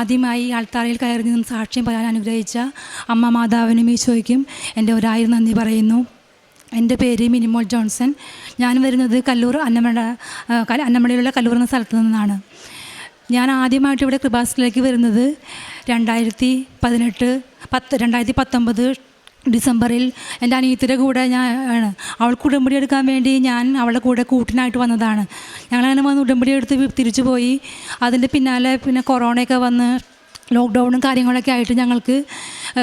ആദ്യമായി ആൾത്താറയിൽ കയറി നിന്ന് സാക്ഷ്യം പറയാൻ അനുഗ്രഹിച്ച അമ്മ മാതാവിനും ഈശോയ്ക്കും എന്റെ ഒരായിരം നന്ദി പറയുന്നു. എന്റെ പേര് മിനിമോൾ ജോൺസൺ. ഞാൻ വരുന്നത് കല്ലൂർ അന്നമട അന്നമടയിലുള്ള കല്ലൂർ എന്ന സ്ഥലത്ത് നിന്നാണ്. ഞാൻ ആദ്യമായിട്ട് ഇവിടെ കൃപാസിലേക്ക് വരുന്നത് രണ്ടായിരത്തി പതിനെട്ട് പത്ത് രണ്ടായിരത്തി പത്തൊമ്പത് ഡിസംബറിൽ എന്റെ അനിയത്തിയുടെ കൂടെ ഞാൻ ആണ്. അവൾക്ക് ഉടമ്പടി എടുക്കാൻ വേണ്ടി ഞാൻ അവളുടെ കൂടെ കൂട്ടിനായിട്ട് വന്നതാണ്. ഞങ്ങളങ്ങനെ വന്ന് ഉടമ്പടി എടുത്ത് തിരിച്ചു പോയി. അതിന്റെ പിന്നാലെ പിന്നെ കൊറോണയൊക്കെ വന്ന് ലോക്ക്ഡൗണും കാര്യങ്ങളൊക്കെ ആയിട്ട് ഞങ്ങൾക്ക്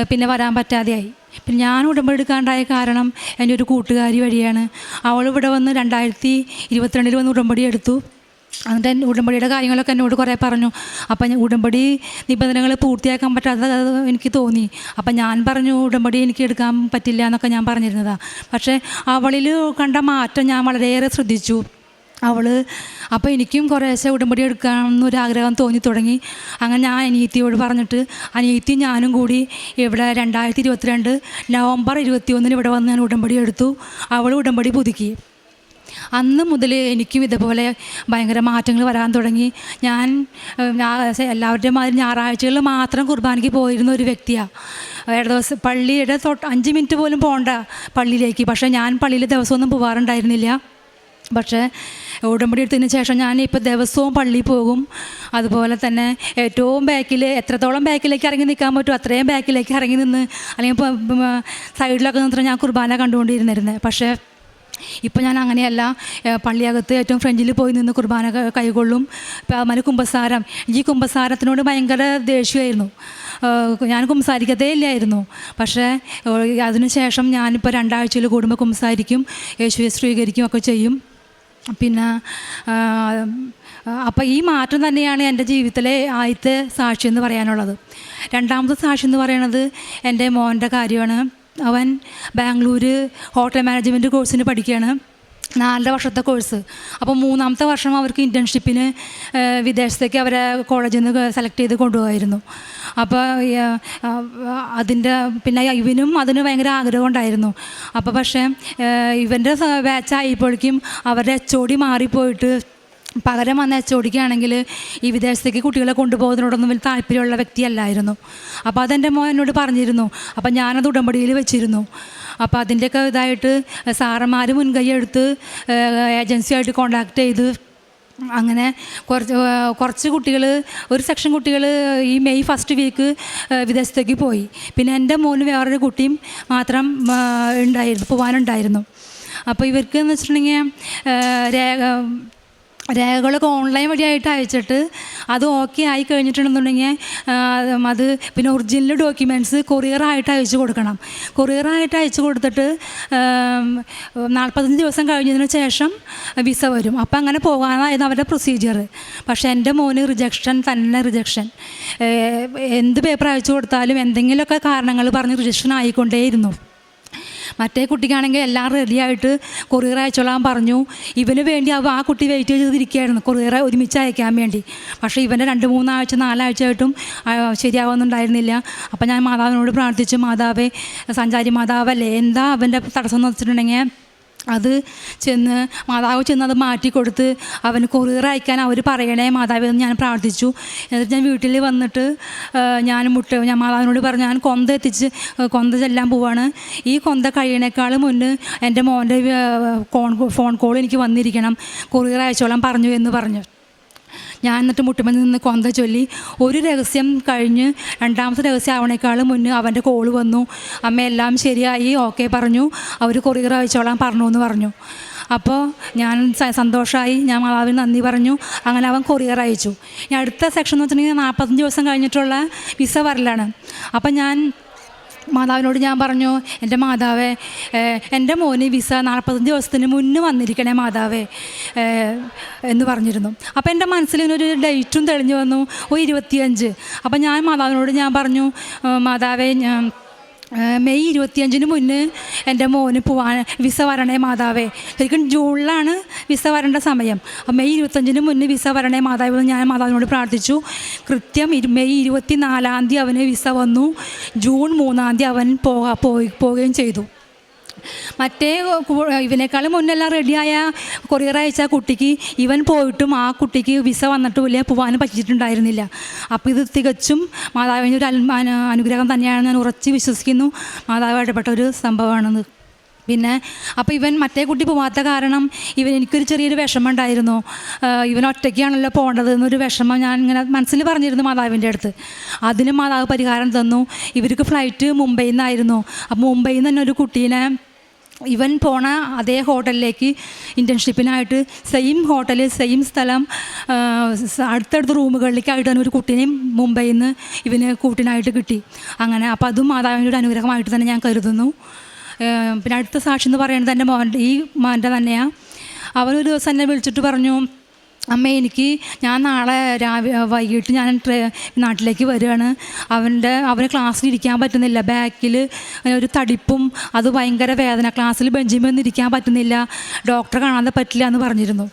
പിന്നെ വരാൻ പറ്റാതെയായി. പിന്നെ ഞാൻ ഉടമ്പടി എടുക്കാണ്ടായ കാരണം എന്റെ ഒരു കൂട്ടുകാരി വഴിയാണ്. അവൾ ഇവിടെ വന്ന് രണ്ടായിരത്തി ഇരുപത്തിരണ്ടിൽ വന്ന് ഉടമ്പടി എടുത്തു. എന്റെ ഉടമ്പടിയുടെ കാര്യങ്ങളൊക്കെ എന്നോട് കുറേ പറഞ്ഞു. അപ്പം ഉടമ്പടി നിബന്ധനകൾ പൂർത്തിയാക്കാൻ പറ്റാത്തത് അത് എനിക്ക് തോന്നി. അപ്പം ഞാൻ പറഞ്ഞു ഉടമ്പടി എനിക്ക് എടുക്കാൻ പറ്റില്ല എന്നൊക്കെ ഞാൻ പറഞ്ഞിരുന്നതാണ് പക്ഷേ അവളിൽ കണ്ട മാറ്റം ഞാൻ വളരെയേറെ ശ്രദ്ധിച്ചു. അവൾ അപ്പോൾ എനിക്കും കുറേശ്ശെ ഉടമ്പടി എടുക്കാമെന്നൊരു ആഗ്രഹം തോന്നി തുടങ്ങി. അങ്ങനെ ഞാൻ അനിയത്തിയോട് പറഞ്ഞിട്ട് അനിയത്തി ഞാനും കൂടി ഇവിടെ രണ്ടായിരത്തി ഇരുപത്തിരണ്ട് നവംബർ ഇരുപത്തി ഒന്നിന് ഇവിടെ വന്ന് ഞാൻ ഉടമ്പടി എടുത്തു. അവൾ ഉടമ്പടി പുതുക്കി. അന്ന് മുതൽ എനിക്കും ഇതുപോലെ ഭയങ്കര മാറ്റങ്ങൾ വരാൻ തുടങ്ങി. ഞാൻ എല്ലാവരുടെയും മാതിരി ഞായറാഴ്ചകളിൽ മാത്രം കുർബാനയ്ക്ക് പോയിരുന്ന ഒരു വ്യക്തിയാണ് ദിവസം പള്ളിയുടെ തൊട്ട് അഞ്ച് മിനിറ്റ് പോലും പോകണ്ട പള്ളിയിലേക്ക്. പക്ഷേ ഞാൻ പള്ളിയിൽ ദിവസമൊന്നും പോകാറുണ്ടായിരുന്നില്ല പക്ഷേ ഉടമ്പടി എടുത്തതിന് ശേഷം ഞാൻ ഇപ്പോൾ ദിവസവും പള്ളിയിൽ പോകും. അതുപോലെ തന്നെ ഏറ്റവും ബാക്കിൽ എത്രത്തോളം ബാക്കിലേക്ക് ഇറങ്ങി നിൽക്കാൻ പറ്റും അത്രയും ബാക്കിലേക്ക് ഇറങ്ങി നിന്ന് അല്ലെങ്കിൽ സൈഡിലൊക്കെ നിന്നിട്ട് ഞാൻ കുർബാന കണ്ടുകൊണ്ടിരുന്നിരുന്നത് പക്ഷേ ഇപ്പം ഞാൻ അങ്ങനെയല്ല പള്ളിയകത്ത് ഏറ്റവും ഫ്രണ്ടിൽ പോയി നിന്ന് കുർബാന കൈകൊള്ളും. അതുപോലെ കുമ്പസാരം ഈ കുമ്പസാരത്തിനോട് ഭയങ്കര ദേഷ്യമായിരുന്നു ഞാൻ കുമ്പസാരിക്കത്തേ ഇല്ലായിരുന്നു. പക്ഷേ അതിനുശേഷം ഞാനിപ്പോൾ രണ്ടാഴ്ചയിൽ കൂടുമ്പോൾ കുമ്പസാരിക്കും യേശുവെ സ്വീകരിക്കും ഒക്കെ ചെയ്യും. പിന്നെ അപ്പോൾ ഈ മാറ്റം തന്നെയാണ് എന്റെ ജീവിതത്തിലെ ആദ്യത്തെ സാക്ഷി എന്ന് പറയാനുള്ളത്. രണ്ടാമത്തെ സാക്ഷി എന്ന് പറയുന്നത് എന്റെ മോന്റെ കാര്യമാണ്. അവൻ ബാംഗ്ലൂർ ഹോട്ടൽ മാനേജ്മെന്റ് കോഴ്സിന് പഠിക്കുകയാണ്. നാലര വർഷത്തെ കോഴ്സ്. അപ്പോൾ മൂന്നാമത്തെ വർഷം അവർക്ക് ഇന്റേൺഷിപ്പിന് വിദേശത്തേക്ക് അവരെ കോളേജിൽ നിന്ന് സെലക്ട് ചെയ്ത് കൊണ്ടുപോകായിരുന്നു അപ്പോൾ അതിന്റെ പിന്നെ ഇവനും അതിന് ഭയങ്കര ആഗ്രഹം ഉണ്ടായിരുന്നു. അപ്പോൾ പക്ഷേ ഇവന്റെ ബാച്ച് ആയപ്പോഴേക്കും അവരുടെ എച്ച് ഒ ഡി മാറിപ്പോയിട്ട് പകരം വന്ന എച്ച് ഒടിക്കുകയാണെങ്കിൽ ഈ വിദേശത്തേക്ക് കുട്ടികളെ കൊണ്ടുപോകുന്നതിനോടൊന്നും വലിയ താല്പര്യമുള്ള വ്യക്തിയല്ലായിരുന്നു. അപ്പോൾ അതെന്റെ മോൻ എന്നോട് പറഞ്ഞിരുന്നു. അപ്പോൾ ഞാനത് ഉടമ്പടിയിൽ വെച്ചിരുന്നു. അപ്പോൾ അതിന്റെയൊക്കെ ഇതായിട്ട് സാറന്മാർ മുൻകൈ എടുത്ത് ഏജൻസിയായിട്ട് കോണ്ടാക്ട് ചെയ്ത് അങ്ങനെ കുറച്ച് കുറച്ച് കുട്ടികൾ ഒരു സെക്ഷൻ കുട്ടികൾ ഈ മെയ് ഫസ്റ്റ് വീക്ക് വിദേശത്തേക്ക് പോയി. പിന്നെ എന്റെ മോന് വേറൊരു കുട്ടിയും മാത്രം ഉണ്ടായിരുന്നു പോകാനുണ്ടായിരുന്നു അപ്പോൾ ഇവർക്ക് എന്ന് വെച്ചിട്ടുണ്ടെങ്കിൽ രേഖകളൊക്കെ ഓൺലൈൻ വഴിയായിട്ട് അയച്ചിട്ട് അത് ഓക്കെ ആയി കഴിഞ്ഞിട്ടുണ്ടെന്നുണ്ടെങ്കിൽ അത് പിന്നെ ഒറിജിനൽ ഡോക്യുമെന്റ്സ് കൊറിയറായിട്ട് അയച്ചു കൊടുക്കണം. കൊറിയറായിട്ട് അയച്ചു കൊടുത്തിട്ട് നാൽപ്പത്തഞ്ച് ദിവസം കഴിഞ്ഞതിന് ശേഷം വിസ വരും. അപ്പം അങ്ങനെ പോകാനായിരുന്നു അവരുടെ പ്രൊസീജിയർ പക്ഷേ എന്റെ മോന് റിജക്ഷൻ തന്നെ റിജക്ഷൻ എന്ത് പേപ്പർ അയച്ചു കൊടുത്താലും എന്തെങ്കിലുമൊക്കെ കാരണങ്ങൾ പറഞ്ഞ് റിജക്ഷൻ ആയിക്കൊണ്ടേയിരുന്നു. മറ്റേ കുട്ടിക്കാണെങ്കിൽ എല്ലാം റെഡിയായിട്ട് കൊറിയർ അയച്ചോളാൻ പറഞ്ഞു. ഇവന് വേണ്ടി അവ ആ കുട്ടി വെയിറ്റ് ചെയ്തിരിക്കുകയായിരുന്നു. കൊറിയർ ഒരുമിച്ച് അയക്കാൻ വേണ്ടി. പക്ഷേ ഇവന്റെ രണ്ട് മൂന്നാഴ്ച നാലാഴ്ച ആയിട്ടും ശരിയാവുന്നുണ്ടായിരുന്നില്ല. അപ്പം ഞാൻ മാതാവിനോട് പ്രാർത്ഥിച്ചു. മാതാവേ സഞ്ചാരി മാതാവല്ലേ എന്താ അവന്റെ തടസ്സം എന്ന് വെച്ചിട്ടുണ്ടെങ്കിൽ അത് ചെന്ന് മാതാവ് ചെന്ന് അത് മാറ്റിക്കൊടുത്ത് അവന് കൊറിയർ അയക്കാൻ അവർ പറയണേ മാതാവ് ഞാൻ പ്രാർത്ഥിച്ചു. എന്നിട്ട് ഞാൻ വീട്ടിൽ വന്നിട്ട് ഞാൻ മുട്ട ഞാൻ മാതാവിനോട് പറഞ്ഞു ഞാൻ കൊന്ത എത്തിച്ച് കൊന്ത ചെല്ലാൻ പോവാണ്. ഈ കൊന്ത കഴിയണേക്കാൾ മുന്നേ എന്റെ മോന്റെ ഫോൺ കോൾ എനിക്ക് വന്നിരിക്കണം. കൊറിയർ അയച്ചോളാൻ പറഞ്ഞു എന്ന് പറഞ്ഞു. ഞാൻ എന്നിട്ട് മുട്ടുമ്പോൾ നിന്ന് കൊന്ത ചൊല്ലി ഒരു രഹസ്യം കഴിഞ്ഞ് രണ്ടാമത്തെ രഹസ്യം ആവണേക്കാളും മുന്നേ അവന്റെ കോൾ വന്നു. അമ്മ എല്ലാം ശരിയായി. ഓക്കെ പറഞ്ഞു. അവർ കൊറിയർ അയച്ചോളാൻ പറഞ്ഞു എന്ന് പറഞ്ഞു. അപ്പോൾ ഞാൻ സന്തോഷമായി ഞാൻ മാതാവിന് നന്ദി പറഞ്ഞു. അങ്ങനെ അവൻ കൊറിയർ അയച്ചു. അടുത്ത സെക്ഷൻ എന്ന് വെച്ചിട്ടുണ്ടെങ്കിൽ നാൽപ്പത്തഞ്ച് ദിവസം കഴിഞ്ഞിട്ടുള്ള വിസ വരലാണ്. അപ്പം ഞാൻ മാതാവിനോട് ഞാൻ പറഞ്ഞു എന്റെ മാതാവേ എന്റെ മോന് വിസ നാൽപ്പത്തഞ്ച് ദിവസത്തിന് മുന്നേ വന്നിരിക്കണേ മാതാവേ എന്ന് പറഞ്ഞിരുന്നു. അപ്പോൾ എന്റെ മനസ്സിൽ ഒരു ഡേറ്റും തെളിഞ്ഞു വന്നു ഓ ഇരുപത്തിയഞ്ച്. അപ്പോൾ ഞാൻ മാതാവിനോട് ഞാൻ പറഞ്ഞു "ഏഹ്, മാതാവേ ഞാൻ മെയ് ഇരുപത്തിയഞ്ചിന് മുന്നേ എന്റെ മോന് പോവാൻ വിസ വരണേ മാതാവേ. ശരിക്കും ജൂണിലാണ് വിസ വരേണ്ട സമയം. മെയ് ഇരുപത്തഞ്ചിന് മുന്നേ വിസ വരണേ മാതാവേ ഞാൻ മാതാവിനോട് പ്രാർത്ഥിച്ചു. കൃത്യം മെയ് ഇരുപത്തി നാലാം തീയതി അവന് വിസ വന്നു. ജൂൺ മൂന്നാം തീയതി അവൻ പോകാ പോയി പോവുകയും ചെയ്തു. മറ്റേ ഇവനേക്കാളും മുന്നെല്ലാം റെഡിയായ കൊറിയർ അയച്ച കുട്ടിക്ക് ഇവൻ പോയിട്ടും ആ കുട്ടിക്ക് വിസ വന്നിട്ടുമില്ല പോകാനും പറ്റിയിട്ടുണ്ടായിരുന്നില്ല. അപ്പോൾ ഇത് തികച്ചും മാതാവിന്റെ ഒരു അനുഗ്രഹം തന്നെയാണ് ഞാൻ ഉറച്ച് വിശ്വസിക്കുന്നു. മാതാവ് ഇടപെട്ട ഒരു സംഭവമാണെന്ന്. പിന്നെ അപ്പോൾ ഇവൻ മറ്റേ കുട്ടി പോവാത്ത കാരണം ഇവൻ എനിക്കൊരു ചെറിയൊരു വിഷമം ഉണ്ടായിരുന്നു ഇവൻ ഒറ്റയ്ക്കാണല്ലോ പോകേണ്ടത് എന്നൊരു വിഷമം ഞാൻ ഇങ്ങനെ മനസ്സിൽ പറഞ്ഞിരുന്നു മാതാവിന്റെ അടുത്ത്. അതിന് മാതാവ് പരിഹാരം തന്നു. ഇവർക്ക് ഫ്ലൈറ്റ് മുംബൈയിൽ നിന്നായിരുന്നു. അപ്പോൾ മുംബൈയിൽ നിന്ന് തന്നെ ഒരു കുട്ടീനെ ഇവൻ പോണ അതേ ഹോട്ടലിലേക്ക് ഇന്റേൺഷിപ്പിനായിട്ട് സെയിം ഹോട്ടൽ സെയിം സ്ഥലം അടുത്തടുത്ത റൂമുകളിലേക്കായിട്ട് തന്നെ ഒരു കുട്ടീനെയും മുംബൈയിൽ നിന്ന് ഇവന് കൂട്ടിനായിട്ട് കിട്ടി. അങ്ങനെ അപ്പോൾ അതും മാതാവിന്റെ ഒരു അനുഗ്രഹമായിട്ട് തന്നെ ഞാൻ കരുതുന്നു. പിന്നെ അടുത്ത സാക്ഷി എന്ന് പറയുന്നത് എന്റെ മോൻ ഈ മോന്റെ തന്നെയാണ് അവനൊരു ദിവസം എന്നെ വിളിച്ചിട്ട് പറഞ്ഞു അമ്മ എനിക്ക് ഞാൻ നാളെ രാവിലെ വൈകിട്ട് ഞാൻ ട്രെ നാട്ടിലേക്ക് വരികയാണ്. അവന്റെ അവന് ക്ലാസ്സിൽ ഇരിക്കാൻ പറ്റുന്നില്ല. ബാക്കിൽ ഒരു തടിപ്പും അത് ഭയങ്കര വേദന. ക്ലാസ്സിൽ ബെഞ്ചിൽ ഒന്നും ഇരിക്കാൻ പറ്റുന്നില്ല. ഡോക്ടറെ കാണാതെ പറ്റില്ല എന്ന് പറഞ്ഞിരുന്നു.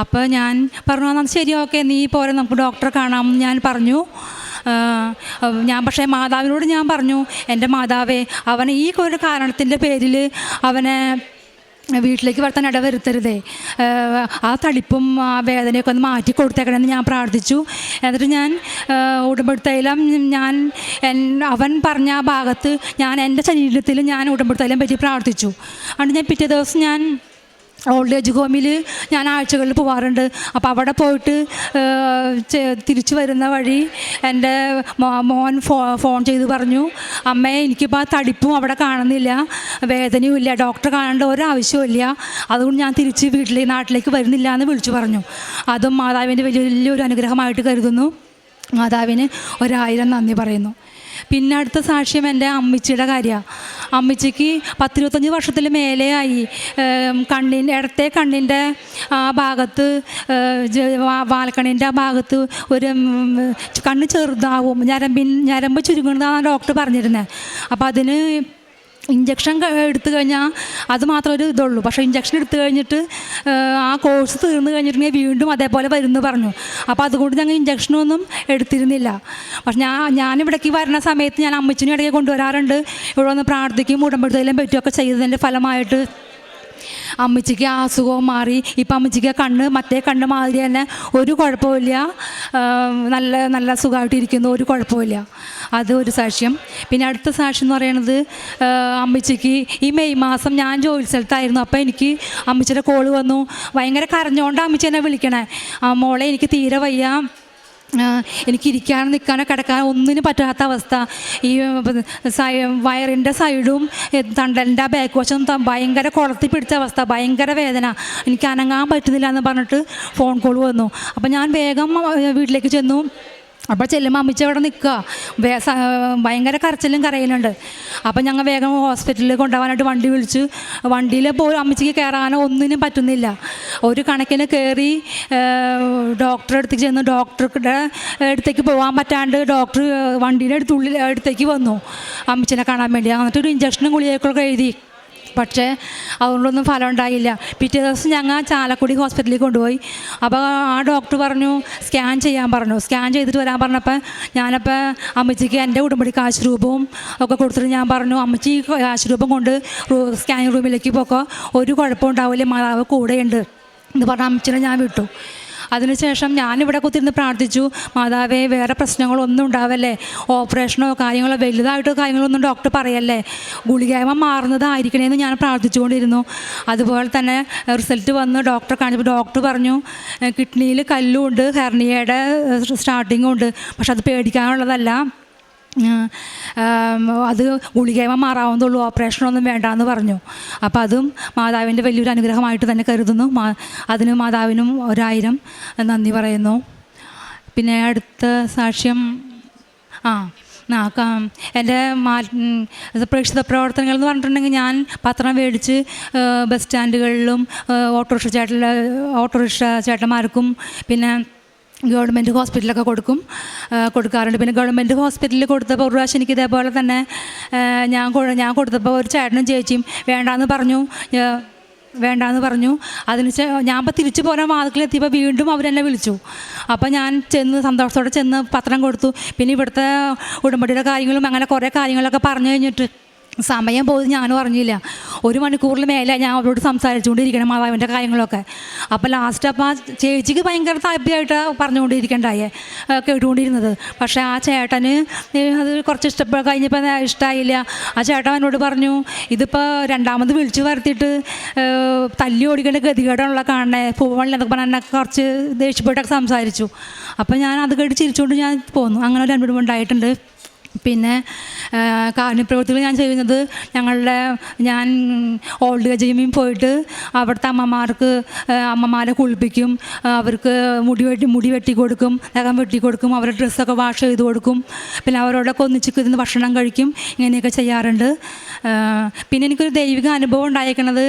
അപ്പോൾ ഞാൻ പറഞ്ഞു എന്നാൽ ശരി ഓക്കെ നീ പോരെ നമുക്ക് ഡോക്ടറെ കാണാമെന്ന് ഞാൻ പറഞ്ഞു. ഞാൻ പക്ഷേ മാതാവിനോട് ഞാൻ പറഞ്ഞു എന്റെ മാതാവേ അവനെ ഈ ഒരു കാരണത്തിന്റെ പേരിൽ അവനെ വീട്ടിലേക്ക് വർത്താൻ ഇട വരുത്തരുതേ ആ തളിപ്പും ആ വേദനയൊക്കെ ഒന്ന് മാറ്റി കൊടുത്തേക്കണമെന്ന് ഞാൻ പ്രാർത്ഥിച്ചു. എന്നിട്ട് ഞാൻ ഉടമ്പെടുത്തയിലും ഞാൻ അവൻ പറഞ്ഞ ആ ഭാഗത്ത് ഞാൻ എന്റെ ശരീരത്തിൽ ഞാൻ ഉടമ്പെടുത്തയിലും പറ്റി പ്രാർത്ഥിച്ചു. അതുകൊണ്ട് ഞാൻ പിറ്റേ ദിവസം ഞാൻ ഓൾഡ് ഏജ് ഹോമിൽ ഞാൻ ആഴ്ചകളിൽ പോവാറുണ്ട്. അപ്പോൾ അവിടെ പോയിട്ട് തിരിച്ചു വരുന്ന വഴി എന്റെ മോൻ ഫോ ഫോൺ ചെയ്ത് പറഞ്ഞു അമ്മേ എനിക്കിപ്പോൾ ആ തടിപ്പും അവിടെ കാണുന്നില്ല വേദനയും ഇല്ല ഡോക്ടറെ കാണേണ്ട ഒരാവശ്യമില്ല അതുകൊണ്ട് ഞാൻ തിരിച്ച് വീട്ടിലേക്ക് നാട്ടിലേക്ക് വരുന്നില്ല എന്ന് വിളിച്ചു പറഞ്ഞു. അതും മാതാവിന്റെ വലിയ വലിയൊരു അനുഗ്രഹമായിട്ട് കരുതുന്നു. മാതാവിന് ഒരായിരം നന്ദി പറയുന്നു. പിന്നെ അടുത്ത സാക്ഷ്യം എന്റെ അമ്മച്ചിയുടെ കാര്യമാണ് അമ്മച്ചിക്ക് പത്തിരുപത്തഞ്ച് വർഷത്തിൽ മേലെയായി. കണ്ണിന്റെ ഇടത്തെ കണ്ണിന്റെ ആ ഭാഗത്ത് വാൽക്കണ്ണിന്റെ ആ ഭാഗത്ത് ഒരു കണ്ണ് ചെറുതാവും. ഞരമ്പിൻ ഞരമ്പ് ചുരുങ്ങുന്നതാണ് ഡോക്ടർ പറഞ്ഞിരുന്നത് അപ്പോൾ അതിന് ഇഞ്ചക്ഷൻ എടുത്തു കഴിഞ്ഞാൽ അത് മാത്രം ഒരു ഇതുള്ളൂ. പക്ഷേ ഇഞ്ചക്ഷൻ എടുത്തു കഴിഞ്ഞിട്ട് ആ കോഴ്സ് തീർന്നു കഴിഞ്ഞിട്ടുണ്ടെങ്കിൽ വീണ്ടും അതേപോലെ വരുമെന്ന് പറഞ്ഞു. അപ്പോൾ അതുകൊണ്ട് ഞങ്ങൾ ഇഞ്ചക്ഷനൊന്നും എടുത്തിരുന്നില്ല. പക്ഷെ ഞാൻ ഞാനിവിടേക്ക് വരുന്ന സമയത്ത് ഞാൻ അമ്മച്ചിനും ഇടയ്ക്ക് കൊണ്ടുവരാറുണ്ട്. ഇവിടെ വന്ന് പ്രാർത്ഥിക്കും ഉടമ്പടിത്തയിലും പറ്റുമൊക്കെ ചെയ്തതിന്റെ ഫലമായിട്ട് അമ്മച്ചിക്ക് അസുഖവും മാറി. ഇപ്പം അമ്മച്ചിക്ക് കണ്ണ് മറ്റേ കണ്ണ് മാതിരി തന്നെ ഒരു കുഴപ്പമില്ല നല്ല നല്ല സുഖമായിട്ടിരിക്കുന്നു ഒരു കുഴപ്പമില്ല അത് ഒരു സാക്ഷ്യം. പിന്നെ അടുത്ത സാക്ഷ്യം എന്ന് പറയുന്നത് അമ്മച്ചിക്ക് ഈ മെയ് മാസം ഞാൻ ജോലി സ്ഥലത്തായിരുന്നു. അപ്പോൾ എനിക്ക് അമ്മച്ചിയുടെ കോൾ വന്നു. ഭയങ്കര കരഞ്ഞുകൊണ്ട് അമ്മച്ചി എന്നെ വിളിക്കണേ. ആ, മോളെ എനിക്ക് തീരെ വയ്യ. എനിക്ക് നിൽക്കാനോ കിടക്കാനോ ഒന്നിനും പറ്റാത്ത അവസ്ഥ. ഈ വയറിന്റെ സൈഡും തണ്ടലിന്റെ ബാക്ക് വശം ഭയങ്കര കുളത്തി പിടിച്ച അവസ്ഥ ഭയങ്കര വേദന. എനിക്ക് അനങ്ങാൻ പറ്റുന്നില്ല എന്ന് പറഞ്ഞിട്ട് ഫോൺ കോൾ വന്നു. അപ്പോൾ ഞാൻ വേഗം വീട്ടിലേക്ക് ചെന്നു. അപ്പോൾ ചെല്ലുമ്പോൾ അമ്മച്ചി അവിടെ നിൽക്കുക ഭയങ്കര കരച്ചിലും കരയിലുണ്ട്. അപ്പം ഞങ്ങൾ വേഗം ഹോസ്പിറ്റലിൽ കൊണ്ടുപോകാനായിട്ട് വണ്ടി വിളിച്ചു. വണ്ടിയിൽ പോയി അമ്മച്ചിക്ക് കയറാനോ ഒന്നിനും പറ്റുന്നില്ല. ഒരു കണക്കിന് കയറി ഡോക്ടറെ അടുത്തേക്ക് ചെന്ന് ഡോക്ടറുടെ അടുത്തേക്ക് പോകാൻ പറ്റാണ്ട് ഡോക്ടർ വണ്ടീന്റെ അടുത്തുള്ളിൽ അടുത്തേക്ക് വന്നു. അമ്മച്ചിനെ കാണാൻ വേണ്ടി. എന്നിട്ട് ഒരു ഇഞ്ചക്ഷനും ഗുളികയൊക്കെ എഴുതി. പക്ഷേ അതുകൊണ്ടൊന്നും ഫലം ഉണ്ടായില്ല. പിറ്റേ ദിവസം ഞങ്ങൾ ചാലക്കുടി ഹോസ്പിറ്റലിൽ കൊണ്ടുപോയി. അപ്പോൾ ആ ഡോക്ടർ പറഞ്ഞു സ്കാൻ ചെയ്യാൻ പറഞ്ഞു. സ്കാൻ ചെയ്തിട്ട് വരാൻ പറഞ്ഞപ്പോൾ ഞാനപ്പോൾ അമ്മച്ചിക്ക് എന്റെ ഉടമ്പടി കാശ് രൂപവും ഒക്കെ കൊടുത്തിട്ട് ഞാൻ പറഞ്ഞു അമ്മച്ചി കാശ് രൂപം കൊണ്ട് സ്കാനിങ് റൂമിലേക്ക് പോക്കോ. ഒരു കുഴപ്പമുണ്ടാവില്ല മാതാവ് കൂടെയുണ്ട്. എന്ന് പറഞ്ഞ അമ്മച്ചിനെ ഞാൻ വിട്ടു. അതിനുശേഷം ഞാനിവിടെ കുത്തിരുന്ന് പ്രാർത്ഥിച്ചു മാതാവേ വേറെ പ്രശ്നങ്ങളൊന്നും ഉണ്ടാവല്ലേ? ഓപ്പറേഷനോ കാര്യങ്ങളോ വലുതായിട്ടോ കാര്യങ്ങളൊന്നും ഡോക്ടർ പറയല്ലേ? ഗുളികയമ മാറുന്നതായിരിക്കണേന്ന് ഞാൻ പ്രാർത്ഥിച്ചുകൊണ്ടിരുന്നു. അതുപോലെ തന്നെ റിസൾട്ട് വന്ന് ഡോക്ടറെ കാണിച്ചപ്പോൾ ഡോക്ടർ പറഞ്ഞു കിഡ്നിയിൽ കല്ലുണ്ട് ഹെർണിയയുടെ സ്റ്റാർട്ടിങ്ങും ഉണ്ട് പക്ഷെ അത് പേടിക്കാനുള്ളതല്ല. അത് ഗുളികേമ മാറാവുന്നുള്ളൂ ഓപ്പറേഷനൊന്നും വേണ്ടാന്ന് പറഞ്ഞു. അപ്പം അതും മാതാവിന്റെ വലിയൊരു അനുഗ്രഹമായിട്ട് തന്നെ കരുതുന്നു. മാ അതിന് മാതാവിനും ഒരായിരം നന്ദി പറയുന്നു. പിന്നെ അടുത്ത സാക്ഷ്യം ആ എന്റെ മാ പ്രേക്ഷിത പ്രവർത്തനങ്ങൾ എന്ന് പറഞ്ഞിട്ടുണ്ടെങ്കിൽ ഞാൻ പത്രം മേടിച്ച് ബസ് സ്റ്റാൻഡുകളിലും ഓട്ടോറിക്ഷ ചേട്ടൻ ഓട്ടോറിക്ഷ ചേട്ടന്മാർക്കും പിന്നെ ഗവൺമെന്റ് ഹോസ്പിറ്റലൊക്കെ കൊടുക്കും കൊടുക്കാറുണ്ട്. പിന്നെ ഗവൺമെന്റ് ഹോസ്പിറ്റലിൽ കൊടുത്തപ്പോൾ ഒരു പ്രാവശ്യം എനിക്ക് ഇതേപോലെ തന്നെ ഞാൻ ഞാൻ കൊടുത്തപ്പോൾ ഒരു ചേട്ടനും ചേച്ചിയും വേണ്ടാന്ന് പറഞ്ഞു വേണ്ടാന്ന് പറഞ്ഞു. അതിന് ഞാൻ ഇപ്പോൾ തിരിച്ചു പോരാൻ വാതിക്കലെത്തിയപ്പോൾ വീണ്ടും അവരെന്നെ വിളിച്ചു. അപ്പോൾ ഞാൻ ചെന്ന് സന്തോഷത്തോടെ ചെന്ന് പത്രം കൊടുത്തു. പിന്നെ ഇവിടുത്തെ ഉടമ്പടിയുടെ കാര്യങ്ങളും അങ്ങനെ കുറേ കാര്യങ്ങളൊക്കെ പറഞ്ഞു കഴിഞ്ഞിട്ട് സമയം പോയത് ഞാനും അറിഞ്ഞില്ല. ഒരു മണിക്കൂറിൽ മേലെ ഞാൻ അവരോട് സംസാരിച്ചുകൊണ്ടിരിക്കണം മാതാവിന്റെ കാര്യങ്ങളൊക്കെ. അപ്പോൾ ലാസ്റ്റ് അപ്പോൾ ആ ചേച്ചിക്ക് ഭയങ്കര താല്പര്യമായിട്ട് പറഞ്ഞുകൊണ്ടിരിക്കണ്ടായേ കേട്ടുകൊണ്ടിരുന്നത്. പക്ഷേ ആ ചേട്ടന് അത് കുറച്ച് ഇഷ്ടപ്പെട്ട കഴിഞ്ഞപ്പോൾ ഇഷ്ടമായില്ല ആ ചേട്ടൻ എന്നോട് പറഞ്ഞു ഇതിപ്പോൾ രണ്ടാമത് വിളിച്ചു വരുത്തിയിട്ട് തല്ലി ഓടിക്കേണ്ട ഗതികേടാണുള്ള കാണണേ. പോവണില്ല എന്നൊക്കെ പറഞ്ഞാൽ എന്നെ കുറച്ച് ദേഷ്യപ്പെട്ടൊക്കെ സംസാരിച്ചു. അപ്പോൾ ഞാൻ അത് കേട്ട് ചിരിച്ചുകൊണ്ട് ഞാൻ പോന്നു. അങ്ങനെ ഒരു അനുഭവം ഉണ്ടായിട്ടുണ്ട്. പിന്നെ കാരുണ്യപ്രവൃത്തികൾ ഞാൻ ചെയ്യുന്നത് ഞങ്ങളുടെ ഞാൻ ഓൾഡ് ഏജ് ഹോമിൽ പോയിട്ട് അവിടുത്തെ അമ്മമാർക്ക് അമ്മമാരെ കുളിപ്പിക്കും അവർക്ക് മുടി വെട്ടി മുടി വെട്ടി കൊടുക്കും നഖം വെട്ടി കൊടുക്കും അവരുടെ ഡ്രസ്സൊക്കെ വാഷ് ചെയ്ത് കൊടുക്കും. പിന്നെ അവരോടൊക്കെ ഒന്നിച്ച് ഇരുന്ന് ഭക്ഷണം കഴിക്കും ഇങ്ങനെയൊക്കെ ചെയ്യാറുണ്ട്. പിന്നെ എനിക്കൊരു ദൈവിക അനുഭവം ഉണ്ടായിരിക്കുന്നത്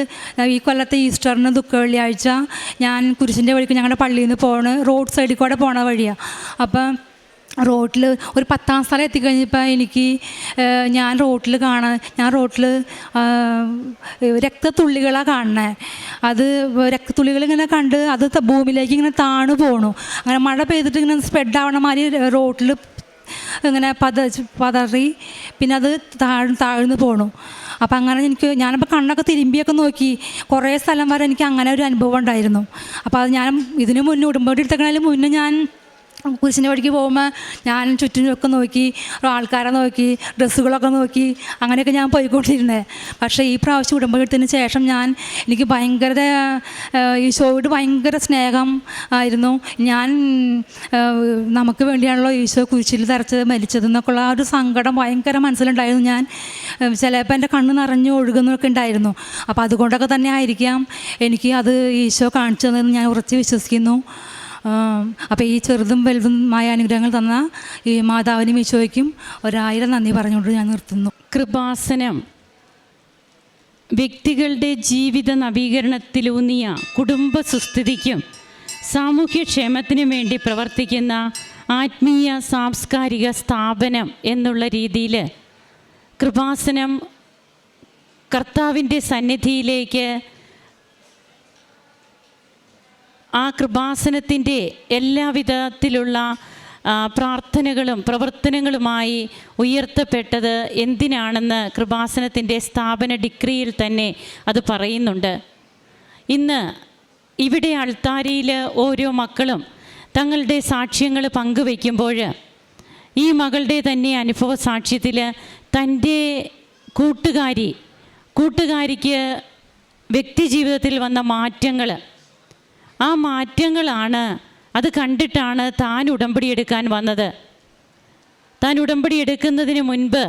ഈ കൊല്ലത്തെ ഈസ്റ്ററിന് ദുഃഖ വെള്ളിയാഴ്ച ഞാൻ കുരിശിന്റെ വഴിക്ക് ഞങ്ങളുടെ പള്ളിയിൽ നിന്ന് പോണ് റോഡ് സൈഡിൽ കൂടെ പോണ വഴിയാണ് അപ്പം റോട്ടിൽ ഒരു പത്താം സ്ഥലം എത്തിക്കഴിഞ്ഞപ്പോൾ എനിക്ക് ഞാൻ റോട്ടിൽ കാണാൻ ഞാൻ റോട്ടിൽ രക്തത്തുള്ളികളാണ് കാണണേ അത് രക്തത്തുള്ളികൾ ഇങ്ങനെ കണ്ട് അത് ഭൂമിയിലേക്ക് ഇങ്ങനെ താണു പോണു. അങ്ങനെ മഴ പെയ്തിട്ട് ഇങ്ങനെ സ്പ്രെഡ് ആവണ മാതിരി റോട്ടിൽ ഇങ്ങനെ പത പതറി പിന്നെ അത് താഴ് താഴ്ന്നു പോണു. അപ്പം അങ്ങനെ എനിക്ക് ഞാനപ്പോൾ കണ്ണൊക്കെ തിരുമ്പിയൊക്കെ നോക്കി കുറേ സ്ഥലം വരെ എനിക്ക് അങ്ങനെ ഒരു അനുഭവം ഉണ്ടായിരുന്നു. അപ്പോൾ അത് ഞാൻ ഇതിന് മുന്നേ ഉടുമ്പോട്ട് എടുത്തേക്കണതിന് മുന്നേ ഞാൻ കുരിശിന്റെ വഴിക്ക് പോകുമ്പോൾ ഞാൻ ചുറ്റിനൊക്കെ നോക്കി ആൾക്കാരെ നോക്കി ഡ്രസ്സുകളൊക്കെ നോക്കി അങ്ങനെയൊക്കെ ഞാൻ പോയിക്കൊണ്ടിരുന്നത് പക്ഷേ ഈ പ്രാവശ്യം ഉടമ്പടിയെടുത്തതിന് ശേഷം ഞാൻ എനിക്ക് ഭയങ്കര ഈശോയോട് ഭയങ്കര സ്നേഹം ആയിരുന്നു. ഞാൻ നമുക്ക് വേണ്ടിയാണല്ലോ ഈശോ കുരിശിൽ തരച്ചത് മരിച്ചത് എന്നൊക്കെയുള്ള ആ ഒരു സങ്കടം ഭയങ്കര മനസ്സിലുണ്ടായിരുന്നു ഞാൻ. ചിലപ്പോൾ എന്റെ കണ്ണ് നിറഞ്ഞു ഒഴുകുന്നൊക്കെ ഉണ്ടായിരുന്നു. അപ്പോൾ അതുകൊണ്ടൊക്കെ തന്നെ ആയിരിക്കാം എനിക്ക് അത് ഈശോ കാണിച്ചതെന്ന് ഞാൻ ഉറച്ച് വിശ്വസിക്കുന്നു. അപ്പോൾ ഈ ചെറുതും വലുതുമായ അനുഗ്രഹങ്ങൾ തന്ന ഈ മാതാവിനും ഈശോയ്ക്കും ഒരായിരം നന്ദി പറഞ്ഞുകൊണ്ട് ഞാൻ നിർത്തുന്നു. കൃപാസനം വ്യക്തികളുടെ ജീവിത നവീകരണത്തിലൂന്നിയ കുടുംബ സുസ്ഥിതിക്കും സാമൂഹ്യക്ഷേമത്തിനും വേണ്ടി പ്രവർത്തിക്കുന്ന ആത്മീയ സാംസ്കാരിക സ്ഥാപനം എന്നുള്ള രീതിയിൽ കൃപാസനം കർത്താവിന്റെ സന്നിധിയിലേക്ക് ആ കൃപാസനത്തിന്റെ എല്ലാവിധത്തിലുള്ള പ്രാർത്ഥനകളും പ്രവർത്തനങ്ങളുമായി ഉയർത്തപ്പെട്ടത് എന്തിനാണെന്ന് കൃപാസനത്തിന്റെ സ്ഥാപന ഡിഗ്രിയിൽ തന്നെ അത് പറയുന്നുണ്ട്. ഇന്ന് ഇവിടെ അൾത്താരിയിൽ ഓരോ മക്കളും തങ്ങളുടെ സാക്ഷ്യങ്ങൾ പങ്കുവയ്ക്കുമ്പോൾ ഈ മകളുടെ തന്നെ അനുഭവ സാക്ഷ്യത്തിൽ തന്റെ കൂട്ടുകാരി കൂട്ടുകാരിക്ക് വ്യക്തിജീവിതത്തിൽ വന്ന മാറ്റങ്ങൾ ആ മാറ്റങ്ങളാണ് അത് കണ്ടിട്ടാണ് താൻ ഉടമ്പടി എടുക്കാൻ വന്നത്. താൻ ഉടമ്പടി എടുക്കുന്നതിന് മുൻപ്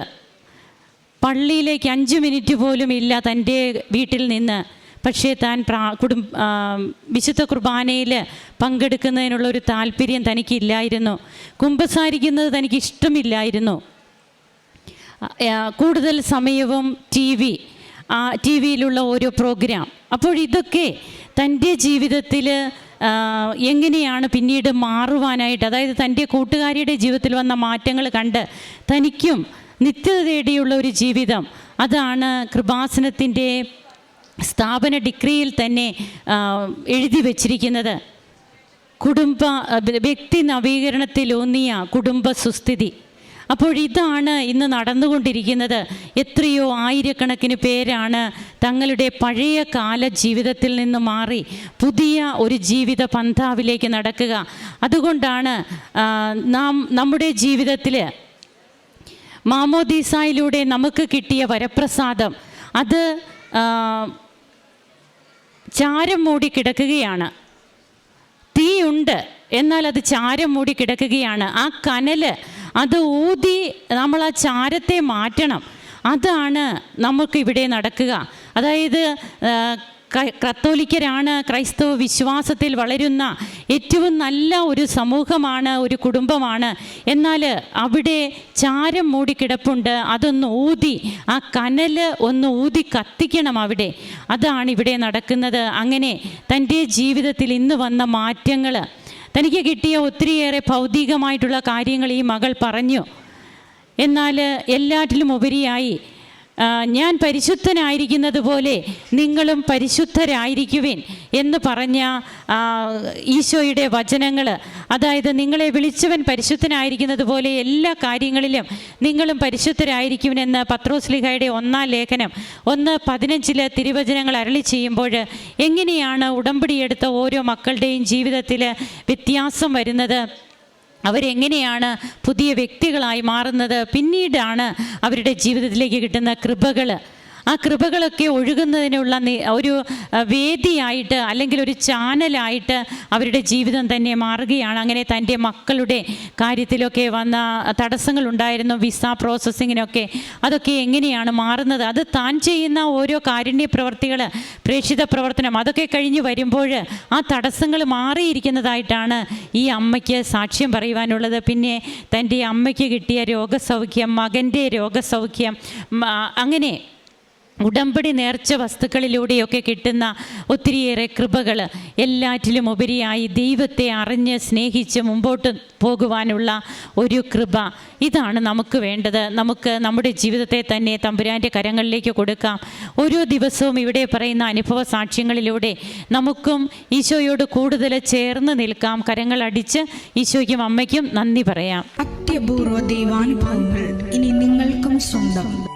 പള്ളിയിലേക്ക് അഞ്ച് മിനിറ്റ് പോലും ഇല്ല തന്റെ വീട്ടിൽ നിന്ന്. പക്ഷേ താൻ പ്രാ കുടും വിശുദ്ധ കുർബാനയിൽ പങ്കെടുക്കുന്നതിനുള്ള ഒരു താല്പര്യം തനിക്കില്ലായിരുന്നു. കുമ്പസാരിക്കുന്നത് തനിക്ക് ഇഷ്ടമില്ലായിരുന്നു കൂടുതൽ സമയവും ടി വി ടി വിയിലുള്ള ഓരോ പ്രോഗ്രാം. അപ്പോൾ ഇതൊക്കെ തന്റെ ജീവിതത്തിൽ എങ്ങനെയാണ് പിന്നീട് മാറുവാനായിട്ട് അതായത് തന്റെ കൂട്ടുകാരിയുടെ ജീവിതത്തിൽ വന്ന മാറ്റങ്ങൾ കണ്ട് തനിക്കും നിത്യത തേടിയുള്ള ഒരു ജീവിതം. അതാണ് കൃപാസനത്തിന്റെ സ്ഥാപന ഡിഗ്രിയിൽ തന്നെ എഴുതി വച്ചിരിക്കുന്നത്. കുടുംബ വ്യക്തി നവീകരണത്തിലൂന്നിയ കുടുംബ സുസ്ഥിതി. അപ്പോൾ ഇതാണ് ഇന്ന് നടന്നുകൊണ്ടിരിക്കുന്നത്. എത്രയോ ആയിരക്കണക്കിന് പേരാണ് തങ്ങളുടെ പഴയ കാല ജീവിതത്തിൽ നിന്ന് മാറി പുതിയ ഒരു ജീവിത പന്ഥാവിലേക്ക് നടക്കുക. അതുകൊണ്ടാണ് നാം നമ്മുടെ ജീവിതത്തിൽ മാമോദീസായിലൂടെ നമുക്ക് കിട്ടിയ വരപ്രസാദം. അത് ചാരം മൂടി കിടക്കുകയാണ്. തീയുണ്ട് എന്നാൽ അത് ചാരം മൂടി കിടക്കുകയാണ്. ആ കനൽ അത് ഊതി നമ്മൾ ആ ചാരത്തെ മാറ്റണം. അതാണ് നമുക്ക് ഇവിടെ നടക്കുക. അതായത് കത്തോലിക്കരാണ് ക്രൈസ്തവ വിശ്വാസത്തിൽ വളരുന്ന ഏറ്റവും നല്ല ഒരു സമൂഹമാണ് ഒരു കുടുംബമാണ്. എന്നാൽ അവിടെ ചാരം മൂടിക്കിടപ്പുണ്ട് അതൊന്ന് ഊതി ആ കനൽ ഒന്ന് ഊതി കത്തിക്കണം അവിടെ. അതാണ് ഇവിടെ നടക്കുന്നത്. അങ്ങനെ തന്റെ ജീവിതത്തിൽ ഇന്ന് വന്ന മാറ്റങ്ങൾ. തനിക്ക് കിട്ടിയ ഒത്തിരിയേറെ ഭൗതികമായിട്ടുള്ള കാര്യങ്ങൾ ഈ മകൾ പറഞ്ഞു. എന്നാൽ എല്ലാറ്റിലും ഉപരിയായി ഞാൻ പരിശുദ്ധനായിരിക്കുന്നത് പോലെ നിങ്ങളും പരിശുദ്ധരായിരിക്കുവിൻ എന്ന് പറഞ്ഞ ഈശോയുടെ വചനങ്ങൾ. അതായത് നിങ്ങളെ വിളിച്ചവൻ പരിശുദ്ധനായിരിക്കുന്നത് പോലെ എല്ലാ കാര്യങ്ങളിലും നിങ്ങളും പരിശുദ്ധരായിരിക്കുമെന്ന് പത്രോസ്ലിഹയുടെ ഒന്നാം ലേഖനം ഒന്ന് പതിനഞ്ചിൽ തിരുവചനങ്ങൾ അരളി ചെയ്യുമ്പോൾ എങ്ങനെയാണ് ഉടമ്പടിയെടുത്ത ഓരോ മക്കളുടെയും ജീവിതത്തിൽ വ്യത്യാസം വരുന്നത്? അവരെങ്ങനെയാണ് പുതിയ വ്യക്തികളായി മാറുന്നത്? പിന്നീടാണ് അവരുടെ ജീവിതത്തിലേക്ക് കിട്ടുന്ന കൃപകൾ ആ കൃപകളൊക്കെ ഒഴുകുന്നതിനുള്ള ഒരു വേദിയായിട്ട് അല്ലെങ്കിൽ ഒരു ചാനലായിട്ട് അവരുടെ ജീവിതം തന്നെ മാറുകയാണ്. അങ്ങനെ തന്റെ മക്കളുടെ കാര്യത്തിലൊക്കെ വന്ന തടസ്സങ്ങൾ ഉണ്ടായിരുന്നു വിസ പ്രോസസ്സിങ്ങിനൊക്കെ. അതൊക്കെ എങ്ങനെയാണ് മാറുന്നത്? അത് താൻ ചെയ്യുന്ന ഓരോ കാരുണ്യ പ്രവർത്തികൾ പ്രേക്ഷിത പ്രവർത്തനം അതൊക്കെ കഴിഞ്ഞ് വരുമ്പോൾ ആ തടസ്സങ്ങൾ മാറിയിരിക്കുന്നതായിട്ടാണ് ഈ അമ്മയ്ക്ക് സാക്ഷ്യം പറയുവാനുള്ളത്. പിന്നെ തന്റെ അമ്മയ്ക്ക് കിട്ടിയ രോഗസൗഖ്യം മകന്റെ രോഗസൗഖ്യം അങ്ങനെ ഉടമ്പടി നേർച്ച വസ്തുക്കളിലൂടെയൊക്കെ കിട്ടുന്ന ഒത്തിരിയേറെ കൃപകൾ എല്ലാറ്റിലും ഉപരിയായി ദൈവത്തെ അറിഞ്ഞ് സ്നേഹിച്ച് മുമ്പോട്ട് പോകുവാനുള്ള ഒരു കൃപ ഇതാണ് നമുക്ക് വേണ്ടത്. നമുക്ക് നമ്മുടെ ജീവിതത്തെ തന്നെ തമ്പുരാന്റെ കരങ്ങളിലേക്ക് കൊടുക്കാം. ഓരോ ദിവസവും ഇവിടെ പറയുന്ന അനുഭവ സാക്ഷ്യങ്ങളിലൂടെ നമുക്കും ഈശോയോട് കൂടുതൽ ചേർന്ന് നിൽക്കാം. കരങ്ങൾ അടിച്ച് ഈശോയ്ക്കും അമ്മയ്ക്കും നന്ദി പറയാം. അത്യപൂർവ ദൈവാനുഭവങ്ങൾ ഇനി നിങ്ങൾക്കും സ്വന്തം.